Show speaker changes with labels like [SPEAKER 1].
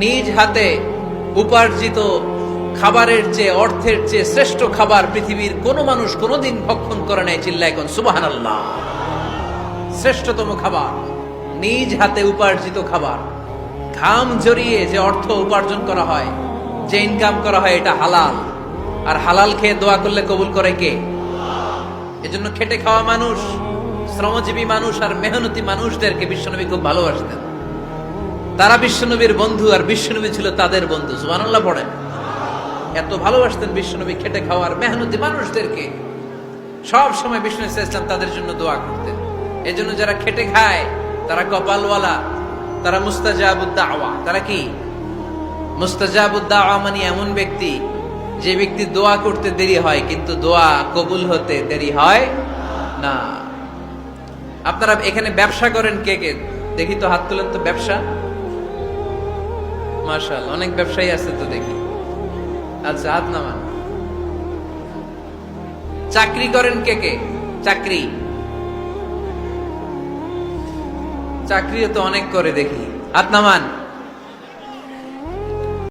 [SPEAKER 1] নিজ হাতে উপার্জিত খাবারের চেয়ে অর্থের চেয়ে শ্রেষ্ঠ খাবার পৃথিবীর কোনো মানুষ কোনোদিন ভক্ষণ করে নাই চিল্লায় কোন সুবাহান আল্লাহ শ্রেষ্ঠতম খাবার, নিজ হাতে উপার্জিত খাবার, ঘাম জড়িয়ে যে অর্থ উপার্জন করা হয়, যে ইনকাম করা হয় এটা হালাল। আর হালাল খেয়ে দোয়া করলে কবুল করে কে? এজন্য খেটে খাওয়া মানুষ, শ্রমজীবী মানুষ আর মেহনতি মানুষদেরকে বিশ্বনবী খুব ভালোবাসতেন। তারা বিশ্বনবীর বন্ধু আর বিশ্বনবী ছিল তাদের বন্ধু, সুবহানাল্লাহ পড়েন। এত ভালোবাসতেন বিশ্বনবী খেটে খাওয়ার মেহনতি মানুষদেরকে। সব সময় বিষ্ণু ইসলাম তাদের জন্য দোয়া করতেন। এজন্য যারা খেটে খায়, তারা কপালওয়ালা, তারা মুস্তাজাবুদ্দাওয়া। তারা কি? মুস্তাজাবুদ্দাওয়া মানে এমন ব্যক্তি, যে ব্যক্তি দোয়া করতে দেরি হয়, কিন্তু দোয়া কবুল হতে দেরি হয় না। আপনারা এখানে ব্যবসা করেন কে কে? দেখি তো হাত তুলেন তো ব্যবসা। মার্শাল অনেক ব্যবসায়ী আছে তো দেখি। আচ্ছা হাত নামান চাকরি করেন কে কে? চাকরি। চাকরিও তো অনেক করে দেখি। হাত নামান।